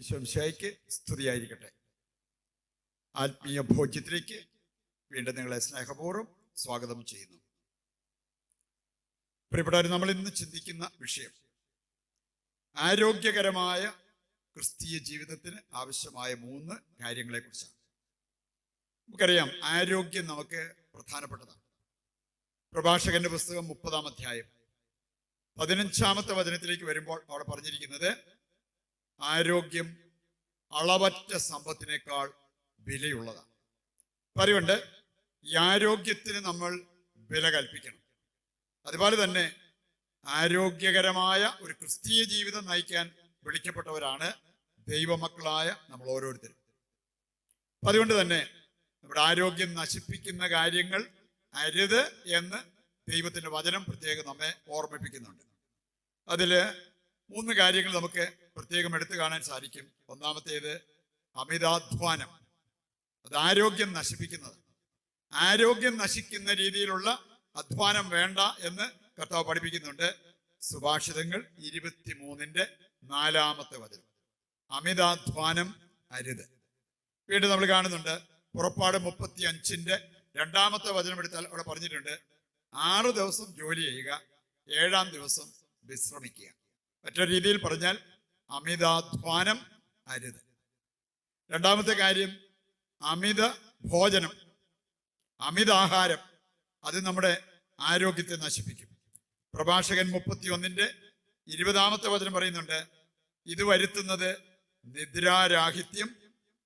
ഈശോംശായിക്ക് സ്തുതിയായിരിക്കട്ടെ. ആത്മീയ ഭോജ്യത്തിലേക്ക് വീണ്ടും നിങ്ങളെ സ്നേഹപൂർവം സ്വാഗതം ചെയ്യുന്നു. പ്രിയപ്പെട്ടവർ നമ്മൾ ഇന്ന് ചിന്തിക്കുന്ന വിഷയം ആരോഗ്യകരമായ ക്രിസ്തീയ ജീവിതത്തിന് ആവശ്യമായ മൂന്ന് കാര്യങ്ങളെക്കുറിച്ചാണ്. നമുക്കറിയാം ആരോഗ്യം നമുക്ക് പ്രധാനപ്പെട്ടതാണ്. പ്രഭാഷകന്റെ പുസ്തകം മുപ്പതാം അധ്യായം പതിനഞ്ചാമത്തെ വചനത്തിലേക്ക് വരുമ്പോൾ അവിടെ പറഞ്ഞിരിക്കുന്നത് ആരോഗ്യം അളവറ്റ സമ്പത്തിനേക്കാൾ വിലയുള്ളതാണ്. പറയുണ്ട് ഈ ആരോഗ്യത്തിന് നമ്മൾ വില കൽപ്പിക്കണം. അതുപോലെ തന്നെ ആരോഗ്യകരമായ ഒരു ക്രിസ്തീയ ജീവിതം നയിക്കാൻ വിളിക്കപ്പെട്ടവരാണ് ദൈവമക്കളായ നമ്മൾ ഓരോരുത്തരും. അതുകൊണ്ട് തന്നെ നമ്മുടെ ആരോഗ്യം നശിപ്പിക്കുന്ന കാര്യങ്ങൾ അരുത് എന്ന് ദൈവത്തിന്റെ വചനം പ്രത്യേകം നമ്മെ ഓർമ്മിപ്പിക്കുന്നുണ്ട്. അതിൽ മൂന്ന് കാര്യങ്ങൾ നമുക്ക് പ്രത്യേകം എടുത്തു കാണാൻ സാധിക്കും. ഒന്നാമത്തേത് അമിതാധ്വാനം. അത് ആരോഗ്യം നശിപ്പിക്കുന്നത്. ആരോഗ്യം നശിക്കുന്ന രീതിയിലുള്ള അധ്വാനം വേണ്ട എന്ന് കർത്താവ് പഠിപ്പിക്കുന്നുണ്ട്. സുഭാഷിതങ്ങൾ ഇരുപത്തിമൂന്നിന്റെ നാലാമത്തെ വചനം. അമിതാധ്വാനം അരുത്. വീണ്ടും നമ്മൾ കാണുന്നുണ്ട്. പുറപ്പാട് മുപ്പത്തി അഞ്ചിന്റെ രണ്ടാമത്തെ വചനം എടുത്താൽ അവിടെ പറഞ്ഞിട്ടുണ്ട്. ആറ് ദിവസം ജോലി ചെയ്യുക ഏഴാം ദിവസം വിശ്രമിക്കുക. മറ്റൊരു രീതിയിൽ പറഞ്ഞാൽ അമിതാധ്വാനം അരുത്. രണ്ടാമത്തെ കാര്യം അമിത ഭോജനം അമിതാഹാരം അത് നമ്മുടെ ആരോഗ്യത്തെ നശിപ്പിക്കും. പ്രഭാഷകൻ മുപ്പത്തി ഒന്നിന്റെ ഇരുപതാമത്തെ വചനം പറയുന്നുണ്ട് ഇത് വരുത്തുന്നത് നിദ്രാരാഹിത്യം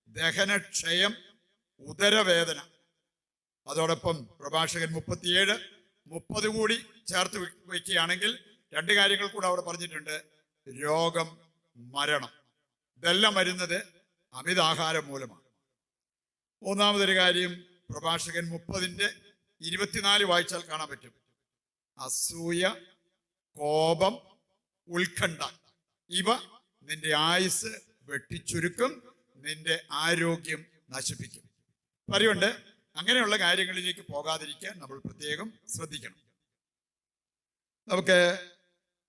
ദഹനക്ഷയം ഉദരവേദന. അതോടൊപ്പം പ്രഭാഷകൻ മുപ്പത്തിയേഴ് മുപ്പത് കൂടി ചേർത്ത് വയ്ക്കുകയാണെങ്കിൽ രണ്ട് കാര്യങ്ങൾ കൂടെ അവിടെ പറഞ്ഞിട്ടുണ്ട്. രോഗം മരണം. ഇതെല്ലാം വരുന്നത് അമിതാഹാരം മൂലമാണ്. മൂന്നാമതൊരു കാര്യം പ്രഭാഷകൻ മുപ്പതിന്റെ ഇരുപത്തിനാല് വായിച്ചാൽ കാണാൻ പറ്റും. അസൂയ കോപം ഉത്കണ്ഠ. ഇവ നിന്റെ ആയുസ് വെട്ടിച്ചുരുക്കും നിന്റെ ആരോഗ്യം നശിപ്പിക്കും. പറയുണ്ട് അങ്ങനെയുള്ള കാര്യങ്ങളിലേക്ക് പോകാതിരിക്കാൻ നമ്മൾ പ്രത്യേകം ശ്രദ്ധിക്കണം. നമുക്ക്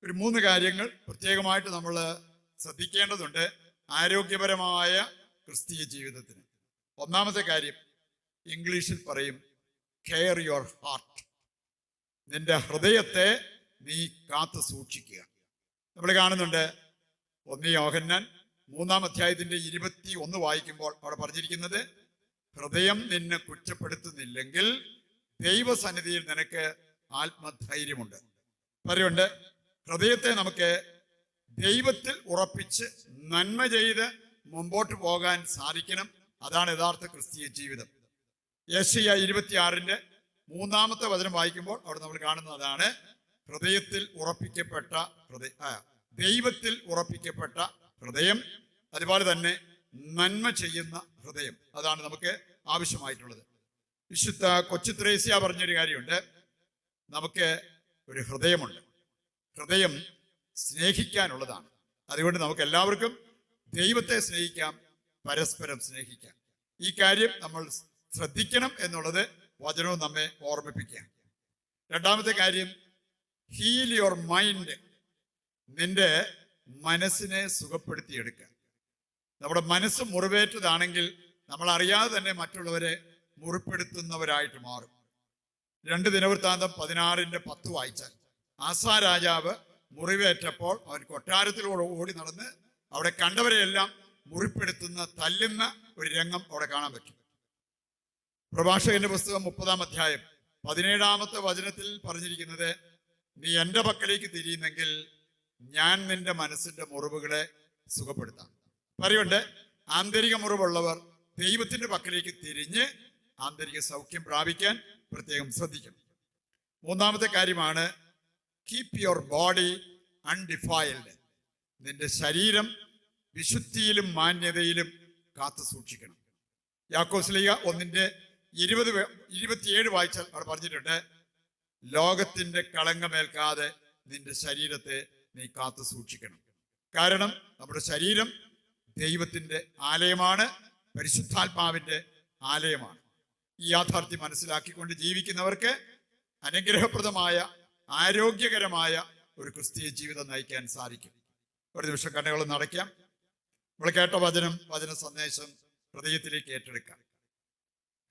ഒരു മൂന്ന് കാര്യങ്ങൾ പ്രത്യേകമായിട്ട് നമ്മൾ ശ്രദ്ധിക്കേണ്ടതുണ്ട്. ആരോഗ്യപരമായ ക്രിസ്തീയ ജീവിതത്തിന്. ഒന്നാമത്തെ കാര്യം ഇംഗ്ലീഷിൽ പറയും കെയർ യുവർ ഹാർട്ട് നിന്റെ ഹൃദയത്തെ നീ കാത്തു സൂക്ഷിക്കുക. നമ്മൾ കാണുന്നുണ്ട് ഒന്ന് യോഹന്നാൻ മൂന്നാം അധ്യായത്തിന്റെ ഇരുപത്തി ഒന്ന് വായിക്കുമ്പോൾ അവിടെ പറഞ്ഞിരിക്കുന്നത് ഹൃദയം നിന്നെ കുറ്റപ്പെടുത്തുന്നില്ലെങ്കിൽ ദൈവസന്നിധിയിൽ നിനക്ക് ആത്മധൈര്യമുണ്ട്. പറയുണ്ട് ഹൃദയത്തെ നമുക്ക് ദൈവത്തിൽ ഉറപ്പിച്ച് നന്മ ചെയ്ത് മുമ്പോട്ട് പോകാൻ സാധിക്കണം. അതാണ് യഥാർത്ഥ ക്രിസ്തീയ ജീവിതം. യേശയ്യ ഇരുപത്തിയാറിന്റെ മൂന്നാമത്തെ വചനം വായിക്കുമ്പോൾ അവിടെ നമ്മൾ കാണുന്നതാണ് ഹൃദയത്തിൽ ഉറപ്പിക്കപ്പെട്ട ഹൃദയ ദൈവത്തിൽ ഉറപ്പിക്കപ്പെട്ട ഹൃദയം അതുപോലെ തന്നെ നന്മ ചെയ്യുന്ന ഹൃദയം. അതാണ് നമുക്ക് ആവശ്യമായിട്ടുള്ളത്. വിശുദ്ധ കൊച്ചു ത്രേസ്യ പറഞ്ഞൊരു കാര്യമുണ്ട്. നമുക്ക് ഒരു ഹൃദയമുണ്ട്. ഹൃദയം സ്നേഹിക്കാനുള്ളതാണ്. അതുകൊണ്ട് നമുക്ക് എല്ലാവർക്കും ദൈവത്തെ സ്നേഹിക്കാം പരസ്പരം സ്നേഹിക്കാം. ഈ കാര്യം നമ്മൾ ശ്രദ്ധിക്കണം എന്നുള്ളത് വചനവും നമ്മെ ഓർമ്മിപ്പിക്കുകയാണ് രണ്ടാമത്തെ കാര്യം ഹീൽ യുവർ മൈൻഡ് നിന്റെ മനസ്സിനെ സുഖപ്പെടുത്തിയെടുക്കുക. നമ്മുടെ മനസ്സ് മുറിവേറ്റതാണെങ്കിൽ നമ്മൾ അറിയാതെ തന്നെ മറ്റുള്ളവരെ മുറിപ്പെടുത്തുന്നവരായിട്ട് മാറും. രണ്ട് ദിനവൃത്താന്തം പതിനാറിന്റെ പത്ത് വായിച്ചാൽ ആസാ രാജാവ് മുറിവേറ്റപ്പോൾ അവൻ കൊട്ടാരത്തിലൂടെ ഓടി നടന്ന് അവിടെ കണ്ടവരെയെല്ലാം മുറിപ്പെടുത്തുന്ന തല്ലുന്ന ഒരു രംഗം അവിടെ കാണാൻ പറ്റും. പ്രഭാഷകന്റെ പുസ്തകം മുപ്പതാം അധ്യായം പതിനേഴാമത്തെ വചനത്തിൽ പറഞ്ഞിരിക്കുന്നത് നീ എന്റെ പക്കലേക്ക് തിരിയുന്നെങ്കിൽ ഞാൻ നിന്റെ മനസ്സിന്റെ മുറിവുകളെ സുഖപ്പെടുത്താം. പറയുണ്ട് ആന്തരിക മുറിവുള്ളവർ ദൈവത്തിന്റെ പക്കലേക്ക് തിരിഞ്ഞ് ആന്തരിക സൗഖ്യം പ്രാപിക്കാൻ പ്രത്യേകം ശ്രദ്ധിക്കണം. മൂന്നാമത്തെ കാര്യമാണ് കീപ് യുവർ ബോഡി അൺഡിഫൈൽഡ് നിന്റെ ശരീരം വിശുദ്ധിയിലും മാന്യതയിലും കാത്തു സൂക്ഷിക്കണം. യാക്കോസ്ലിയ ഒന്നിന്റെ ഇരുപത് ഇരുപത്തിയേഴ് വായിച്ചാൽ അവിടെ പറഞ്ഞിട്ടുണ്ട് ലോകത്തിന്റെ കളങ്കമേൽക്കാതെ നിന്റെ ശരീരത്തെ നീ കാത്തു സൂക്ഷിക്കണം. കാരണം നമ്മുടെ ശരീരം ദൈവത്തിന്റെ ആലയമാണ് പരിശുദ്ധാത്മാവിന്റെ ആലയമാണ്. ഈ യാഥാർത്ഥ്യം മനസ്സിലാക്കിക്കൊണ്ട് ജീവിക്കുന്നവർക്ക് അനുഗ്രഹപ്രദമായ ആരോഗ്യകരമായ ഒരു ക്രിസ്തീയ ജീവിതം നയിക്കാൻ സാധിക്കും. ഒരു നിമിഷം കണ്ണുകൾ നടക്കാം നമ്മൾ കേട്ട വചനം വചന സന്ദേശം ഹൃദയത്തിലേക്ക് ഏറ്റെടുക്കാം.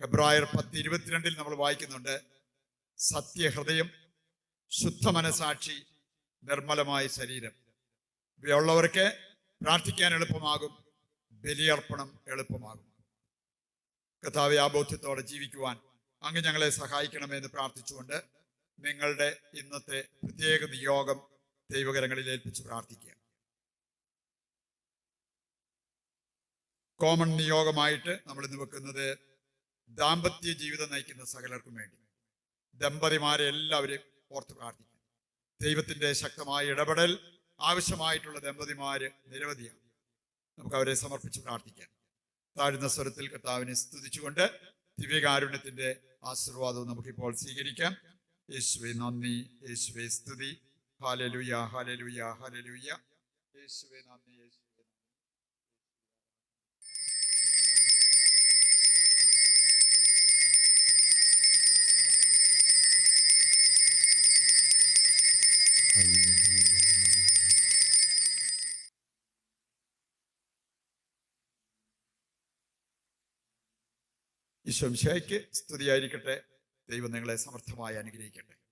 ഫെബ്രുവരി പത്ത് ഇരുപത്തിരണ്ടിൽ നമ്മൾ വായിക്കുന്നുണ്ട് സത്യഹൃദയം ശുദ്ധ മനസാക്ഷി നിർമ്മലമായ ശരീരം. ഇവയുള്ളവർക്ക് പ്രാർത്ഥിക്കാൻ എളുപ്പമാകും ബലിയർപ്പണം എളുപ്പമാകും. കഥാവ്യാബോധ്യത്തോടെ ജീവിക്കുവാൻ അങ്ങ് ഞങ്ങളെ സഹായിക്കണമെന്ന് പ്രാർത്ഥിച്ചുകൊണ്ട് നിങ്ങളുടെ ഇന്നത്തെ പ്രത്യേക നിയോഗം ദൈവകരങ്ങളിൽ ഏൽപ്പിച്ച് പ്രാർത്ഥിക്കുക കോമൺ നിയോഗമായിട്ട് നമ്മൾ ഇന്ന് വെക്കുന്നത് ദാമ്പത്യ ജീവിതം നയിക്കുന്ന സകലർക്കും വേണ്ടി. ദമ്പതിമാരെ എല്ലാവരെയും ഓർത്ത് പ്രാർത്ഥിക്കുക. ദൈവത്തിന്റെ ശക്തമായ ഇടപെടൽ ആവശ്യമായിട്ടുള്ള ദമ്പതിമാര് നിരവധിയാണ്. നമുക്ക് അവരെ സമർപ്പിച്ച് പ്രാർത്ഥിക്കാം. താഴ്ന്ന സ്വരത്തിൽ കർത്താവിനെ സ്തുതിച്ചുകൊണ്ട് ദിവ്യകാരുണ്യത്തിന്റെ ആശീർവാദവും നമുക്കിപ്പോൾ സ്വീകരിക്കാം. യേശുവെ നന്ദി യേശുവെ സ്തുതി ഹാലലുയ ഹാലലുയ ഹാലലുയ യേശുവെ നന്ദി യേശുവെ നന്ദി. ഈശോമിശയ്ക്ക് സ്തുതിയായിരിക്കട്ടെ ദൈവം നിങ്ങളെ സമർത്ഥമായി അനുഗ്രഹിക്കട്ടെ.